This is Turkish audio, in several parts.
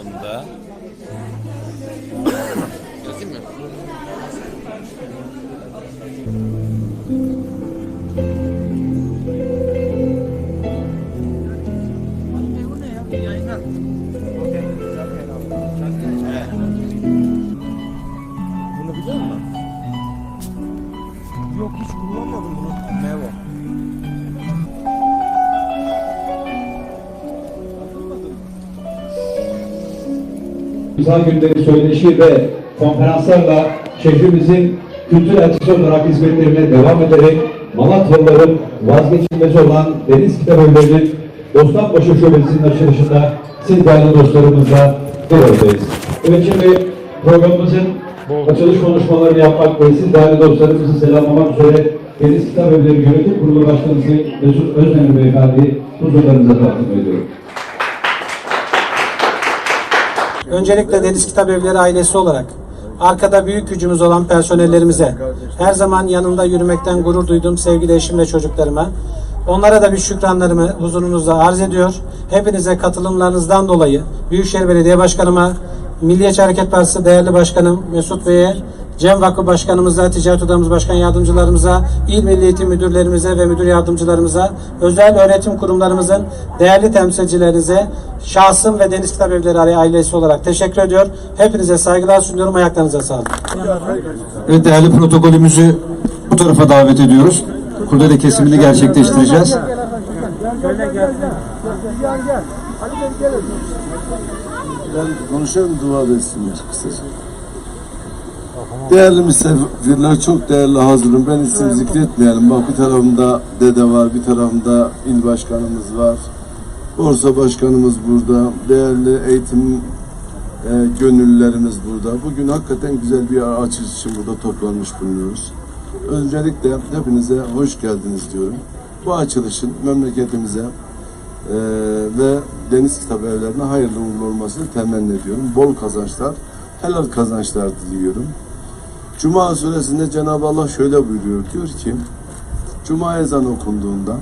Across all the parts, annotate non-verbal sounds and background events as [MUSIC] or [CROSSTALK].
Ustam İnsan günleri söyleşi ve konferanslarla şehrimizin kültür elçisi olarak hizmetlerine devam ederek Malatyalıların vazgeçilmezi olan Deniz Kitap Evleri'nin Bostanbaşı Şubesi'nin açılışında siz değerli dostlarımızla bir aradayız. Evet şimdi programımızın açılış konuşmalarını yapmak ve siz değerli dostlarımızı selamlamak üzere Deniz Kitap Evleri Yönetim Kurulu Başkanı Mesut Özdemir Beyefendi huzurlarınıza takdim ediyorum. Öncelikle Deniz Kitap Evleri ailesi olarak arkada büyük gücümüz olan personellerimize, her zaman yanımda yürümekten gurur duyduğum sevgili eşim ve çocuklarıma, onlara da bir şükranlarımı huzurunuzda arz ediyor. Hepinize katılımlarınızdan dolayı Büyükşehir Belediye Başkanıma, Milliyetçi Hareket Partisi değerli başkanım Mesut Bey'e, Cem Vakfı Başkanımıza, Ticaret Odamız Başkan Yardımcılarımıza, İl Milli Eğitim Müdürlerimize ve Müdür Yardımcılarımıza, özel öğretim kurumlarımızın değerli temsilcilerinize, şahsım ve Deniz Kitap Evleri ailesi olarak teşekkür ediyor. Hepinize saygılar sunuyorum. Ayaklarınıza sağlık. Evet değerli protokolümüzü bu tarafa davet ediyoruz. Kurdele kesimini gerçekleştireceğiz. Ben konuşuyorum dua etsinler kısaca. Değerli misafirler, çok değerli hazırım. Ben isim zikretmeyelim. Bak bir tarafımda dede var, bir tarafımda il başkanımız var. Borsa başkanımız burada. Değerli eğitim e, gönüllülerimiz burada. Bugün hakikaten güzel bir açılış için burada toplanmış bulunuyoruz. Öncelikle hepinize hoş geldiniz diyorum. Bu açılışın memleketimize ee, ve deniz kitap evlerine hayırlı uğurlu olmasını temenni ediyorum. Bol kazançlar, helal kazançlar diliyorum. Cuma suresinde Cenab-ı Allah şöyle buyuruyor. Diyor ki, Cuma ezanı okunduğunda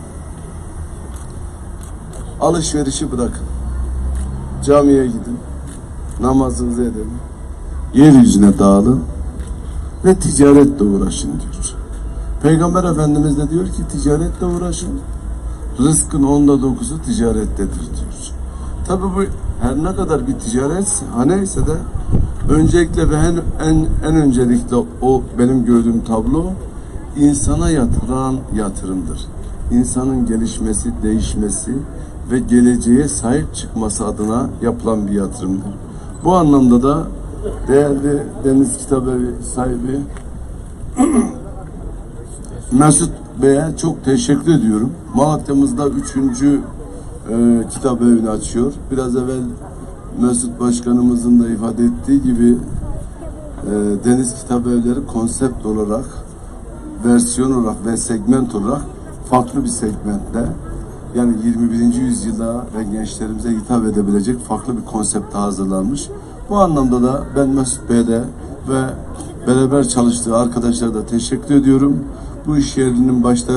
alışverişi bırakın. Camiye gidin. Namazınızı edin. Yeryüzüne dağılın ve ticaretle uğraşın diyor. Peygamber Efendimiz de diyor ki ticaretle uğraşın. Rızkın onda dokuzu ticarettedir diyor. Tabi bu her ne kadar bir ticaret neyse de öncelikle ve en, en, en öncelikle o benim gördüğüm tablo insana yatıran yatırımdır. İnsanın gelişmesi, değişmesi ve geleceğe sahip çıkması adına yapılan bir yatırımdır. Bu anlamda da değerli Deniz Kitabevi sahibi [CLEARS THROAT] Mesut Bey'e çok teşekkür ediyorum. Malatya'mızda üçüncü e, kitap evini açıyor. Biraz evvel Mesut Başkanımızın da ifade ettiği gibi e, Deniz Kitap Evleri konsept olarak, versiyon olarak ve segment olarak farklı bir segmentte yani 21. yüzyıla ve gençlerimize hitap edebilecek farklı bir konsepte hazırlanmış. Bu anlamda da ben Mesut Bey'e de ve beraber çalıştığı arkadaşlara da teşekkür ediyorum. Bu iş yerinin başta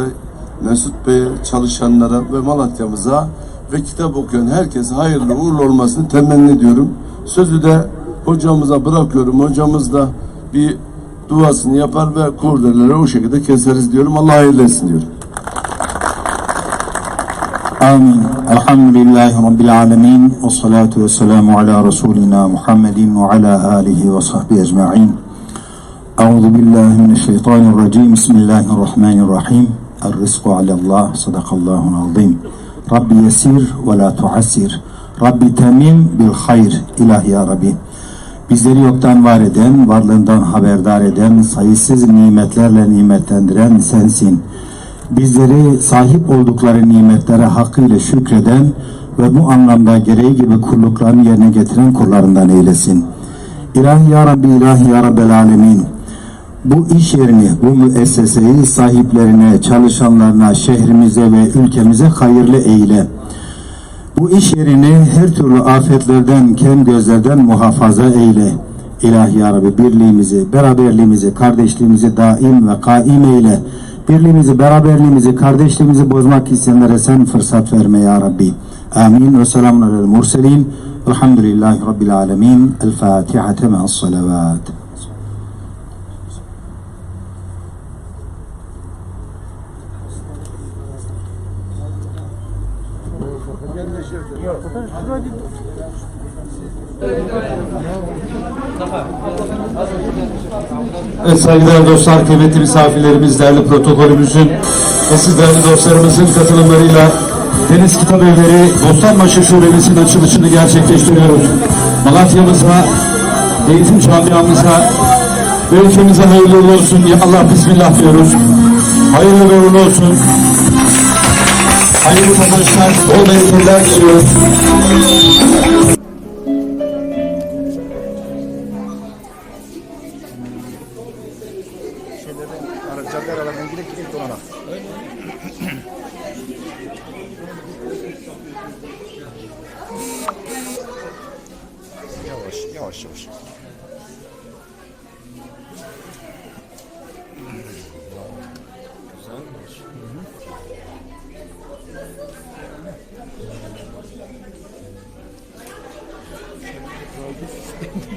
Mesut Bey'e, çalışanlara ve Malatya'mıza ve kitap okuyan herkese hayırlı uğurlu olmasını temenni ediyorum. Sözü de hocamıza bırakıyorum. Hocamız da bir duasını yapar ve kurdeleleri o şekilde keseriz diyorum. Allah hayırlı etsin diyorum. Amin. Elhamdülillahi Rabbil alemin. Ve salatu ve selamu ala Resulina Muhammedin ve ala alihi ve sahbihi ecma'in. Euzu billahi mineşşeytanirracim. Bismillahirrahmanirrahim. Er-rizku alallah. Sadakallahul azim. Rabbi yesir ve la tuassir. Rabbi temim bil hayr. İlah ya Rabbi. Bizleri yoktan var eden, varlığından haberdar eden, sayısız nimetlerle nimetlendiren sensin. Bizleri sahip oldukları nimetlere hakkıyla şükreden ve bu anlamda gereği gibi kulluklarını yerine getiren kullarından eylesin. İlahi ya Rabbi, ilahi ya Rabbel alemin. Bu iş yerini, bu müesseseyi sahiplerine, çalışanlarına, şehrimize ve ülkemize hayırlı eyle. Bu iş yerini her türlü afetlerden, kem gözlerden muhafaza eyle. İlahi Ya Rabbi birliğimizi, beraberliğimizi, kardeşliğimizi daim ve kaim eyle. Birliğimizi, beraberliğimizi, kardeşliğimizi bozmak isteyenlere sen fırsat verme Ya Rabbi. Amin ve selamun alel murselin. Elhamdülillahi Rabbil alemin. El Fatiha me'as salavat. Evet saygıdeğer dostlar, kıymetli misafirlerimiz, değerli protokolümüzün ve siz değerli dostlarımızın katılımlarıyla Deniz Kitap Evleri Bostanbaşı Şubemizin açılışını gerçekleştiriyoruz. Malatya'mıza, eğitim camiamıza ülkemize hayırlı olsun. Ya Allah Bismillah diyoruz. Hayırlı ve uğurlu olsun. Hayırlı kazançlar, bol bereketler diliyoruz. Cadde aralarından gidip gidip dolana. Yavaş, yavaş, yavaş.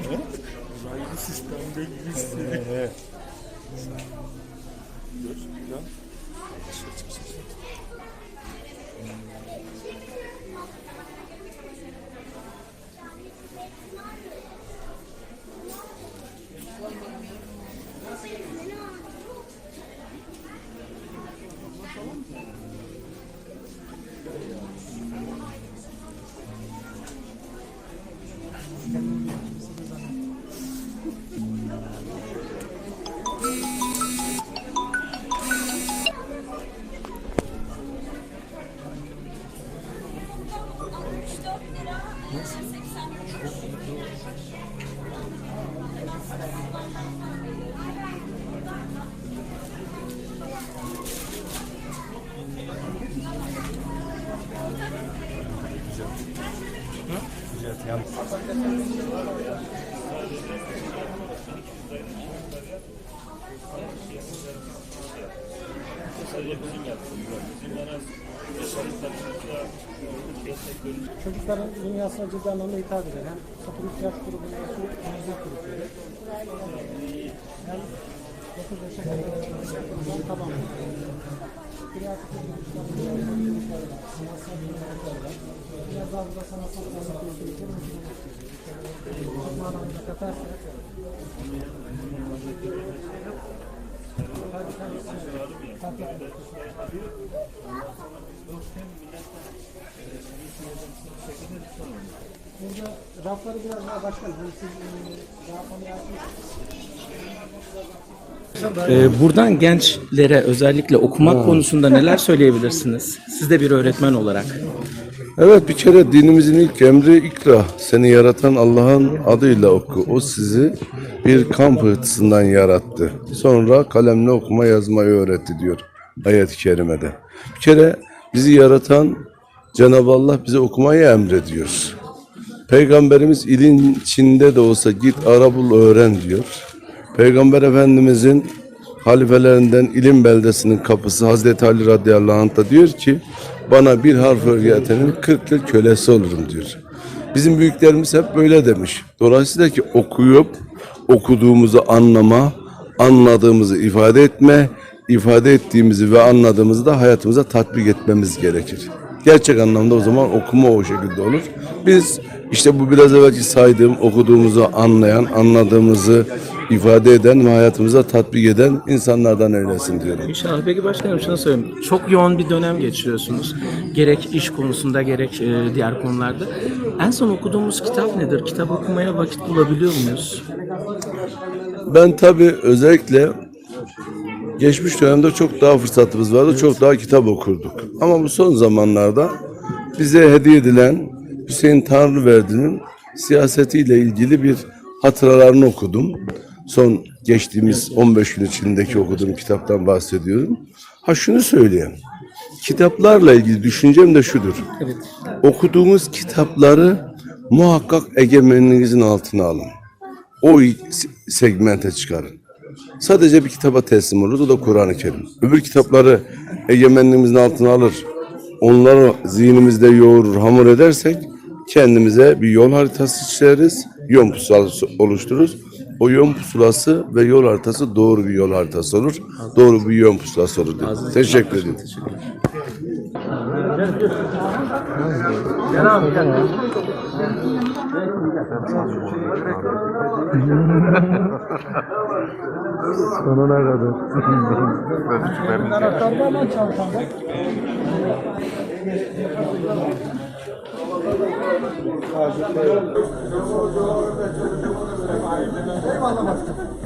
Uzaylı sistemde gibisin. Evet. Gözüküyor. Sadece bizim yaptığımız. Bizim en az Çocukların dünyasına ciddi anlamda hitap eden hem üç yaş grubuna yaşı müzik grupları hem 9 yaşa kadar hem tamamlı. Kreatif sanatsal yönetmenlerle biraz daha burada sanatsal yönetmenlikleri çok manada katarsak Burada rafları biraz daha başkanım. Hani siz e, daha Ee, buradan gençlere özellikle okumak konusunda neler söyleyebilirsiniz? Siz de bir öğretmen olarak. Evet bir kere dinimizin ilk emri ikra. Seni yaratan Allah'ın adıyla oku. O sizi bir kan pıhtısından yarattı. Sonra kalemle okuma yazmayı öğretti diyor ayet-i kerimede. Bir kere bizi yaratan Cenab-ı Allah bize okumayı emrediyor. Peygamberimiz ilin içinde de olsa git ara bul öğren diyor. Peygamber Efendimizin halifelerinden ilim beldesinin kapısı Hazreti Ali radıyallahu anh da diyor ki bana bir harf öğretenin 40 yıl kölesi olurum diyor. Bizim büyüklerimiz hep böyle demiş. Dolayısıyla ki okuyup okuduğumuzu anlama, anladığımızı ifade etme, ifade ettiğimizi ve anladığımızı da hayatımıza tatbik etmemiz gerekir. Gerçek anlamda o zaman okuma o şekilde olur. Biz işte bu biraz evvelki saydığım okuduğumuzu anlayan, anladığımızı ifade eden ve hayatımıza tatbik eden insanlardan eylesin diyorum. İnşallah. Peki başkanım şunu söyleyeyim. Çok yoğun bir dönem geçiriyorsunuz. Gerek iş konusunda gerek e, diğer konularda. En son okuduğumuz kitap nedir? Kitap okumaya vakit bulabiliyor muyuz? Ben tabii özellikle geçmiş dönemde çok daha fırsatımız vardı, çok daha kitap okurduk. Ama bu son zamanlarda bize hediye edilen Hüseyin Tanrıverdi'nin siyasetiyle ilgili bir hatıralarını okudum. Son geçtiğimiz 15 gün içindeki okuduğum kitaptan bahsediyorum. Ha şunu söyleyeyim. Kitaplarla ilgili düşüncem de şudur. Okuduğunuz kitapları muhakkak egemenliğinizin altına alın o segmente çıkarın. Sadece bir kitaba teslim olur. O da Kur'an-ı Kerim. Öbür kitapları egemenliğimizin altına alır. Onları zihnimizde yoğurur, hamur edersek kendimize bir yol haritası çizeriz. Yol pusulası oluştururuz. O yol pusulası ve yol haritası doğru bir yol haritası olur. Doğru bir yol pusulası olur. Teşekkür ederim. Gel abi gel. Sonuna kadar. Ben şüphemiz Eyvallah başkanım.